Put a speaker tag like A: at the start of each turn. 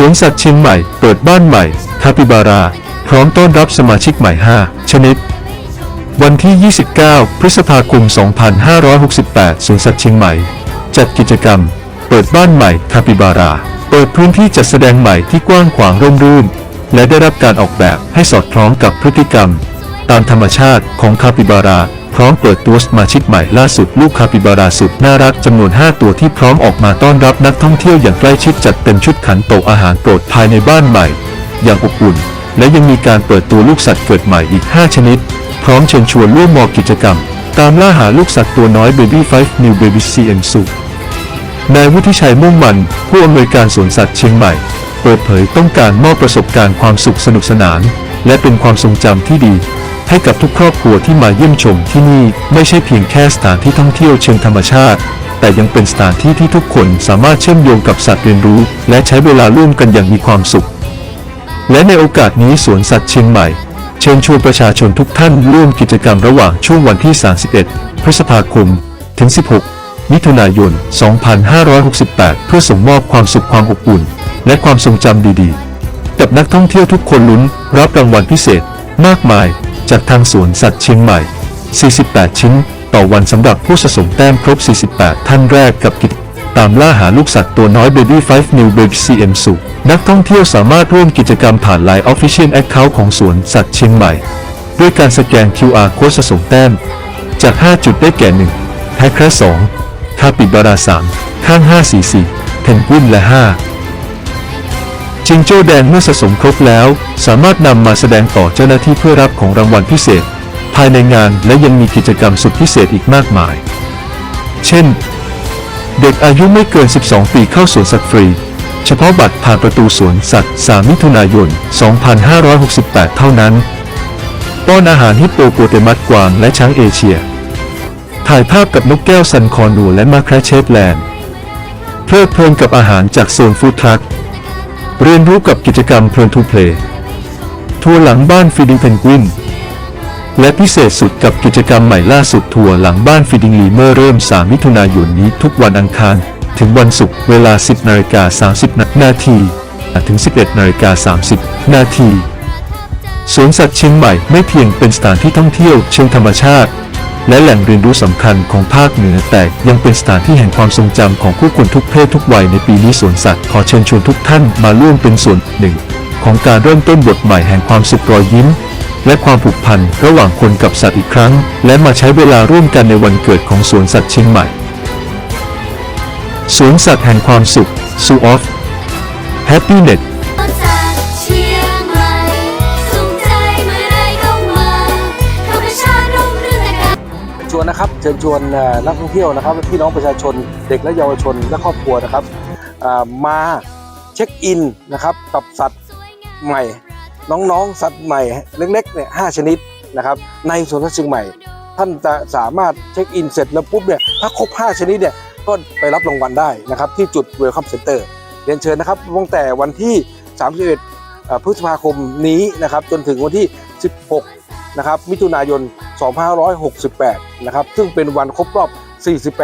A: สวนสัตว์เชียงใหม่ เปิดบ้านใหม่คาปิบารา พร้อมต้อนรับสมาชิกใหม่ 5 ชนิด วันที่ 29 พฤษภาคม 2568 สวนสัตว์เชียงใหม่ จัดกิจกรรม เปิดบ้านใหม่คาปิบารา เปิดพื้นที่จัดแสดงใหม่ที่กว้างขวางร่มรื่น และได้รับการออกแบบให้สอดคล้องกับพฤติกรรม ตามธรรมชาติของคาปิบารา ร้อมเปิดตัวสมาชิกใหม่ล่าสุดลูกคาปิบาราสุดน่ารักจำนวน 5 ตัวที่พร้อมออกมาต้อนรับนักท่องเที่ยวอย่างใกล้ชิดจัดเต็มชุดขันโตอาหารโปรดภายในบ้านใหม่ อย่างอบอุ่น และยังมีการเปิดตัวลูกสัตว์เกิดใหม่อีก 5 ชนิด พร้อมเชิญชวนร่วมมอกิจกรรม ตามล่าหาลูกสัตว์ตัวน้อย Baby 5 New Baby CM สุนายวุฒิชัยมุ่งมันผู้อำนวยการสวนสัตว์เชียงใหม่ เปิดเผยต้องการมอบประสบการณ์ความสุขสนุกสนาน และเป็นความทรงจำที่ดี ให้กับทุกครอบครัวที่มาเยี่ยมชมที่นี่ไม่ใช่เพียงแค่สถานที่ท่องเที่ยวเชิงธรรมชาติ แต่ยังเป็นสถานที่ที่ทุกคนสามารถเชื่อมโยงกับสัตว์เรียนรู้ และใช้เวลาร่วมกันอย่างมีความสุข และในโอกาสนี้สวนสัตว์เชียงใหม่ เชิญชวนประชาชนทุกท่านร่วมกิจกรรมระหว่างช่วงวันที่ 31 พฤษภาคม ถึง 16 มิถุนายน 2568 เพื่อส่งมอบความสุขความอบอุ่น และความทรงจำดีๆ กับนักท่องเที่ยวทุกคนลุ้นรับรางวัลพิเศษ มากมาย จากทางสวนสัตว์เชียงใหม่ 48 ชิ้น ต่อวันสำหรับผู้สะสมแต้มครบ 48 ท่านแรกกับกิจตามล่าหาลูกสัตว์ตัวน้อย Baby 5 New Baby CM สุนักท่องเที่ยวสามารถร่วมกิจกรรมผ่าน Line Official Account ของสวนสัตว์เชียงใหม่ ด้วยการสแกน QR Code สะสมแต้ม จาก 5 จุดได้แก่ 1 แพคแคร์2คาปิบารา3ข้าง 544เพนกวินและ 5 จิงโจ้แดงเมื่อสะสมครบแล้ว สามารถนำมาแสดงต่อเจ้าหน้าที่เพื่อรับของรางวัลพิเศษ ภายในงานและยังมีกิจกรรมสุดพิเศษอีกมากมาย เช่น เด็กอายุไม่เกิน 12 ปีเข้าสวนสัตว์ฟรี เฉพาะบัตรผ่านประตูสวนสัตว์ 3 มิถุนายน 2568 เท่านั้น ป้อนอาหารฮิปโปโปเตมัสกวางและช้างเอเชีย ถ่ายภาพกับนกแก้วซันคอนูและมาแครเชฟแลนด์เพลิดเพลินกับอาหารจากโซนฟู้ดทรัค เรียนรู้กับกิจกรรมเพลินทูเพลย์ทัวร์หลังบ้านฟีดิงเพนกวิน และพิเศษสุดกับกิจกรรมใหม่ล่าสุดทัวร์หลังบ้านฟีดิงลีเมอร์เริ่ม 3 มิถุนายนนี้ทุกวันอังคาร ถึงวันศุกร์เวลา 10นาฬิกา30 นาทีถึง 11นาฬิกา30 นาทีสวนสัตว์เชียงใหม่ไม่เพียงเป็นสถานที่ท่องเที่ยวเชิงธรรมชาติ และแหล่งเรียนรู้สำคัญของภาคเหนือ แต่ยังเป็นสถานที่แห่งความทรงจำของผู้คนทุกเพศทุกวัยในปีนี้สวนสัตว์ขอเชิญชวนทุกท่านมาร่วมเป็นส่วนหนึ่ง ของการเริ่มต้นบทใหม่แห่งความสุขรอยยิ้ม และความผูกพันระหว่างคนกับสัตว์อีกครั้ง และมาใช้เวลาร่วมกันในวันเกิดของสวนสัตว์เชียงใหม่สวนสัตว์แห่งความสุข Zoo of Happiness
B: จาก นะ
C: ครับเชิญชวนนักท่องเที่ยวนะครับพี่น้องประชาชนเด็กและเยาวชนและครอบครัวนะครับมาเช็คอินนะครับกับสัตว์ใหม่ น้องๆ สัตว์ใหม่เล็กๆเนี่ยห้าชนิดนะครับในสวนสัตว์เชียงใหม่ ท่านจะสามารถเช็คอินเสร็จแล้วปุ๊บเนี่ยถ้าครบ 5 ชนิดเนี่ยก็ไปรับรางวัลได้นะครับที่จุดเวลคัมเซ็นเตอร์เรียนเชิญนะครับตั้งแต่วันที่ 31พฤษภาคมนี้นะครับจนถึงวันที่ 16นะครับมิถุนายน 2568 นะครับ ซึ่งเป็นวันครบรอบ 48